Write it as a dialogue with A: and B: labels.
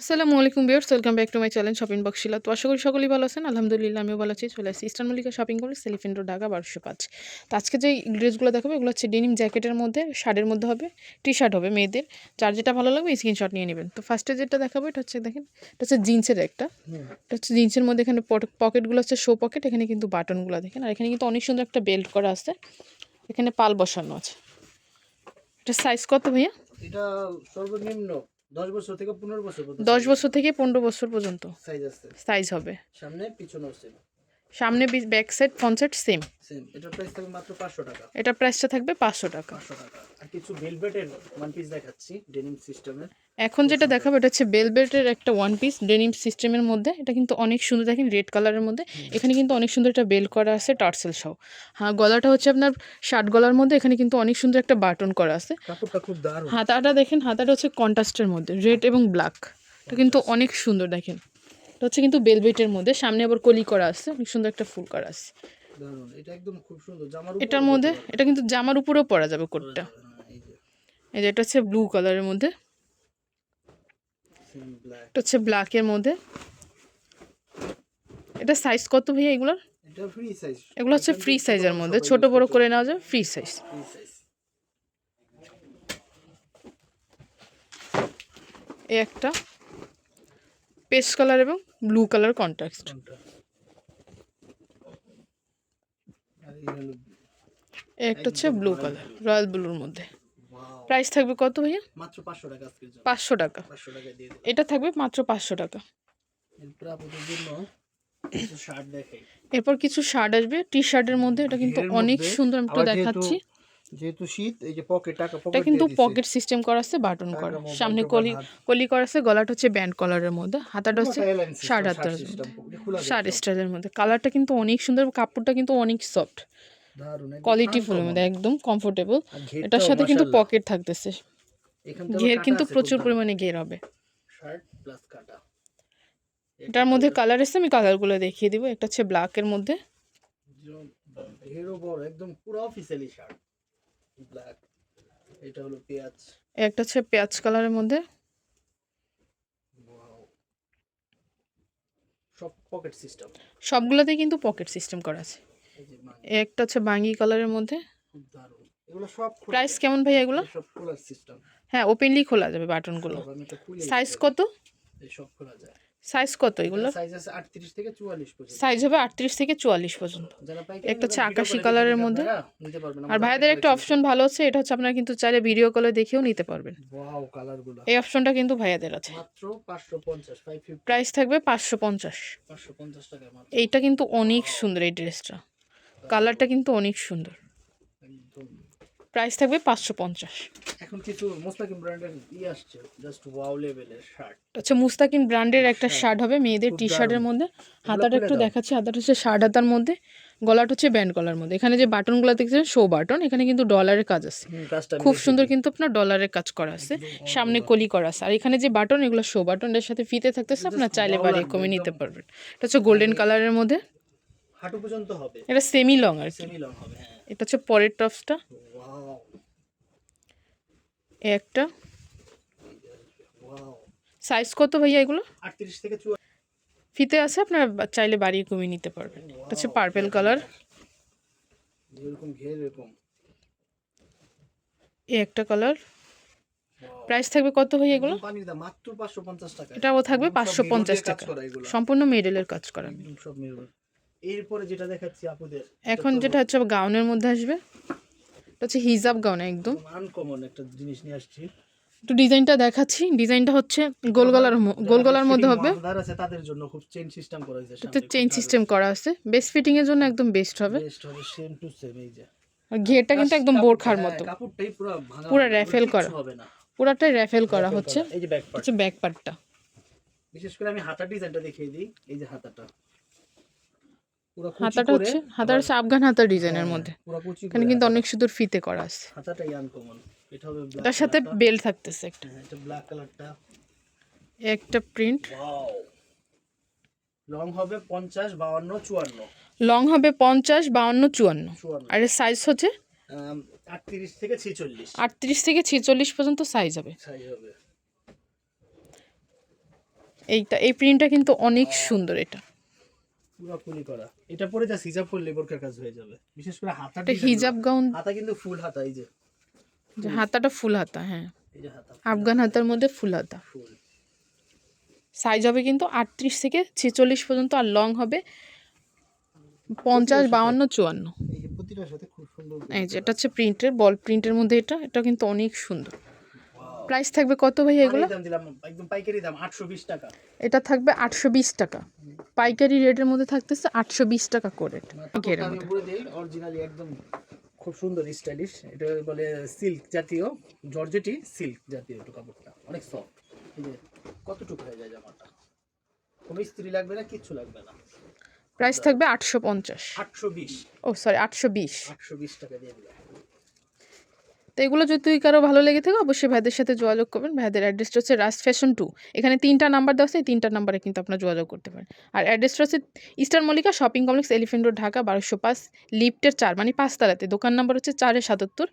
A: আসসালামু আলাইকুম বিয়ার্স welcome back to my channel shopping box Shila. তো আশা করি সকলেই ভালো আছেন আলহামদুলিল্লাহ আমিও ভালো আছি চলে আসছি ইস্টার্ন মল্লিকা শপিং করে সেলিফেন্ডো ঢাকা বারোশো পাঁচ। তো আজকে যে ড্রেসগুলো দেখাবো এগুলো হচ্ছে ডেনিম জ্যাকেটের মধ্যে শার্টের মধ্যে হবে টি শার্ট হবে মেয়েদের। যার যেটা ভালো লাগবে স্ক্রিনশট নিয়ে নেবেন। তো ফার্স্টে যেটা দেখাবো এটা হচ্ছে দেখেন এটা হচ্ছে জিন্সের একটা। এটা হচ্ছে জিন্সের মধ্যে এখানে পকেটগুলো হচ্ছে শো পকেট এখানে কিন্তু বাটনগুলো দেখেন। আর এখানে কিন্তু অনেক সুন্দর একটা বেল্ট করা আছে এখানে পাল বসানো আছে। এটা সাইজ কত ভাইয়া?
B: এটা সর্বনিম্ন দশ বছর থেকে পনেরো বছর পর্যন্ত
A: দশ বছর থেকে পনেরো বছর পর্যন্ত
B: সাইজ আছে।
A: সাইজ হবে।
B: সামনে পিছনেও সেম
A: সামনে back side front side same
B: এটার প্রাইস থাকবে মাত্র পাঁচশো টাকা।
A: এটা প্রাইসটা থাকবে পাঁচশো টাকা।
B: পাঁচশো টাকা। আর কিছু ভেলভেটের ওয়ান পিস দেখাচ্ছি ডেনিম সিস্টেমের
A: এখন যেটা দেখাবো এটা হচ্ছে বেলবেটের একটা ওয়ান পিস ডেনিম সিস্টেমের মধ্যে। এটা কিন্তু অনেক সুন্দর দেখেন রেড কালারের মধ্যে। এখানে কিন্তু অনেক সুন্দর একটা বেল করা আছে টার্সেল সহ। হ্যাঁ গলাটা হচ্ছে আপনার শার্ট গলার মধ্যে এখানে কিন্তু অনেক সুন্দর একটা বাটন করা আছে। হাতাটা দেখেন হাতাটা হচ্ছে কন্ট্রাস্টের মধ্যে রেড এবং ব্ল্যাক এটা কিন্তু অনেক সুন্দর দেখেন। এটা হচ্ছে কিন্তু বেলভেটের মধ্যে। সামনে আবার কলি করা আছে। অনেক সুন্দর একটা ফুল করা আছে।
B: এটা একদম খুব সুন্দর। জামার
A: এটার মধ্যে এটা কিন্তু জামার উপরেও পরা যাবে কোটটা।
B: এই যে।
A: এটা হচ্ছে ব্লু কালারের মধ্যে। এটা হচ্ছে ব্ল্যাকের মধ্যে। এটা সাইজ কত ভাইয়া এগুলোর? এগুলো হচ্ছে ফ্রি সাইজের মধ্যে। ছোট বড় করে নেওয়া যায় ফ্রি সাইজ
B: ফ্রি সাইজ
A: এই একটা। পেস্ট কালার এবং ব্লু কালার কন্ট্রাস্ট। একটা হচ্ছে ব্লু কালার রয়্যাল ব্লুর মধ্যে। প্রাইস থাকবে কত ভাইয়া?
B: মাত্র পাঁচশো টাকা
A: পাঁচশো টাকা। এটা থাকবে মাত্র পাঁচশো টাকা।
B: এরপর কিছু শার্ট
A: আসবে। টি শার্টের মধ্যে এটা কিন্তু অনেক সুন্দর আমি একটু দেখাচ্ছি।
B: যেহেতু শীত এই যে পকেট টাকা পকেট
A: কিন্তু পকেট সিস্টেম করা আছে বাটন করা। সামনে কলি কলি করা আছে গলাটা হচ্ছে ব্যান্ড কলারের মধ্যে। হাতাটা হচ্ছে শার্ট হাতার শার্ট স্টাইলের মধ্যে। কালারটা কিন্তু অনেক সুন্দর কাপড়টা কিন্তু অনেক সফট কোয়ালিটি ফুলের মধ্যে একদম কমফোর্টেবল এটার সাথে কিন্তু পকেট থাকতেছে। ঘের কিন্তু প্রচুর পরিমাণে ঘের হবে।
B: শার্ট প্লাস কাটা।
A: এটার মধ্যে কালার এসে আমি কালারগুলো দেখিয়ে দিব। একটা হচ্ছে ব্ল্যাকের মধ্যে।
B: একদম পুরো অফিসিয়ালি শার্ট ব্ল্যাক এটা হলো পেঁয়াজ।
A: একটা হচ্ছে পেঁয়াজ কালারের মধ্যে.
B: সব পকেট সিস্টেম
A: সবগুলোতেই কিন্তু পকেট সিস্টেম করা আছে। একটা হচ্ছে বাঙ্গি কালারের মধ্যে। প্রাইস কেমন ভাই এগুলো?
B: সিস্টেম
A: হ্যাঁ ওপেনলি খোলা যাবে বাটনগুলো সাইজ কত?
B: সব খোলা যায়।
A: সাইজ কত এগুলো?
B: সাইজ আছে 38 থেকে 44 পর্যন্ত।
A: সাইজ হবে আটত্রিশ থেকে চুয়াল্লিশ পর্যন্ত। একটা হচ্ছে আকাশি কালারের মধ্যে। আর ভাইদের একটা অপশন ভালো আছে এটা হচ্ছে আপনারা কিন্তু চাইলে ভিডিও কলে দেখেও নিতে পারবেন।
B: ওয়াও কালারগুলো
A: এই অপশনটা কিন্তু ভাইয়াদের আছে।
B: মাত্র 550 550
A: প্রাইস থাকবে পাঁচশো পঞ্চাশ।
B: 550 টাকা মাত্র।
A: এইটা কিন্তু অনেক সুন্দর এই ড্রেসটা কালারটা কিন্তু অনেক সুন্দর। প্রাইস থাকবে পাঁচশো পঞ্চাশ।
B: এখন কিছু মোস্তাকিম ব্র্যান্ডের ই আসছে জাস্ট ওয়াও লেভেলের শার্ট
A: হচ্ছে মুস্তাকিন ব্র্যান্ডের একটা শার্ট হবে মেয়েদের টি শার্টের মধ্যে। হাতাটা একটু দেখাচ্ছি হাতাটা হচ্ছে শার্ট হাতার মধ্যে গলাটা হচ্ছে ব্যান্ড গলার মধ্যে। এখানে যে বাটনগুলো দেখছেন শো বাটন এখানে কিন্তু ডলারের কাজ আছে। খুব সুন্দর কিন্তু আপনার ডলারের কাজ করা আছে। সামনে কলি করা আছে। আর এখানে যে বাটন এগুলো শো বাটন এর সাথে ফিতে থাকতেছে আপনার চাইলে বাড়িয়ে কমে নিতে পারবেন। এটা হচ্ছে গোল্ডেন কালারের মধ্যে।
B: হাঁটু পর্যন্ত হবে।
A: এটা সেমি লং আর
B: সেমি লং হবে হ্যাঁ।
A: এটা হচ্ছে পরের টপসটা। একটা। সাইজ কত ভাইয়া এগুলো?
B: 38 থেকে
A: ফিতে আছে আপনারা চাইলে বাড়িয়ে কমিয়ে নিতে পারবেন। এটা হচ্ছে পার্পেল কালার এই একটা কালার. প্রাইস থাকবে কত ভাইয়া এগুলো?
B: পানির দাম মাত্র 550 টাকা।
A: এটাও থাকবে পাঁচশো পঞ্চাশ টাকা। সম্পূর্ণ মেডেলের কাজ করা।
B: সব এরপরে যেটা দেখাচ্ছি আপুদের
A: এখন যেটা হচ্ছে গাউনের মধ্যে আসবে। এটা হচ্ছে হিজাব গাউন একদম।
B: আনকমন একটা জিনিস নিয়ে আসছি।
A: একটু ডিজাইনটা দেখাচ্ছি। ডিজাইনটা হচ্ছে গোল গলার গোল গলার মধ্যে হবে।
B: আছে তাদের জন্য খুব চেইন সিস্টেম করা হয়েছে
A: চেইন সিস্টেম করা আছে। বেস্ট ফিটিং এর জন্য একদম বেস্ট হবে।
B: বেস্ট হবে সেম টু সেম এই যে।
A: আর ঘেরটা কিন্তু একদম বোরখার
B: হ্যাঁ,
A: মতো।
B: কাপড়টাই পুরো ভাঙা
A: পুরো
B: কিচ্ছু
A: করা।
B: হবে না।
A: পুরাটাই র্যাফেল করা হচ্ছে।
B: এই যে ব্যাক পার্ট
A: হচ্ছে ব্যাক পার্টটা
B: বিশেষ করে আমি হাতার ডিজাইনটা দেখিয়ে দিই এই যে হাতাটা। পুরো
A: হাতাটা হচ্ছে হাতার হচ্ছে আফগান ডিজাইনের
B: হ্যাঁ,
A: মধ্যে। এখানে কিন্তু অনেক সুন্দর ফিতে করা আছে।
B: হাতাটাই আনকমন এটা হবে black
A: এটার সাথে। বেল থাকতেছে একটা।
B: হ্যাঁ, এটা ব্ল্যাক কালারটা
A: একটা প্রিন্ট
B: লং হবে 50 52 54
A: লং হবে পঞ্চাশ বাউন্ন চুয়ান্ন।
B: 54
A: আর সাইজ হচ্ছে?
B: আম, 38 থেকে 46
A: আটত্রিশ থেকে ছেচল্লিশ পর্যন্ত সাইজ হবে।
B: সাইজ হবে।
A: এইটা এই প্রিন্টটা কিন্তু অনেক সুন্দর এটা।
B: পুরো ফুলি করা। এটা পরে যা হিজাব করলে বোরকার কাজ হয়ে যাবে। বিশেষ করে design
A: হিজাব গাউন
B: হাতা কিন্তু ফুল হাতা এই যে।
A: যে হাতাটা ফুল হাতা হ্যাঁ।
B: এই যে হাতা।
A: আফগান হাতার মধ্যে ফুল হাতা।
B: ফুল।
A: সাইজ হবে কিন্তু আটত্রিশ থেকে ছেচল্লিশ পর্যন্ত আর লং হবে পঞ্চাশ বাউান্ন চুয়ান্ন।
B: এই যে
A: এটা হচ্ছে প্রিন্টের বল প্রিন্টের মধ্যে এটা। এটা কিন্তু অনেক সুন্দর। প্রাইস থাকবে কত ভাই এগুলো?
B: একদম পাইকারি দাম আটশো বিশ টাকা।
A: এটা থাকবে আটশো বিশ টাকা। পাইকারি রেটের মধ্যে থাকতেছে আটশো বিশ টাকা করে
B: একদম খুব সুন্দর স্টাইলিশ এটা বলে সিল্ক জাতীয় জর্জেটি সিল্ক জাতীয় একটু কাপড়টা অনেক সফট কতটুকু হয়ে যায় জামাটা? কোনো স্ত্রী লাগবে না কিচ্ছু লাগবে না।
A: প্রাইস থাকবে আটশো পঞ্চাশ।
B: আটশো বিশ।
A: ও সরি আটশো বিশ।
B: আটশো বিশ টাকা দিয়ে দিলাম।
A: তো এগুলো যদি কারও ভালো লেগে থাকে, অবশ্যই ভাইদের সাথে যোগাযোগ করবেন। ভাইদের অ্যাড্রেসটা হচ্ছে রাজ ফ্যাশন টু এখানে তিনটা নাম্বার দেওয়া আছে তিনটা নাম্বারে কিন্তু আপনার যোগাযোগ করতে পারেন। আর অ্যাড্রেসটা হচ্ছে Eastern Mallika shopping complex elephant road Dhaka বারোশো পাঁচ লিফ্টের চার মানে পাঁচতলাতে। দোকান নাম্বার হচ্ছে চারে সাতাত্তর।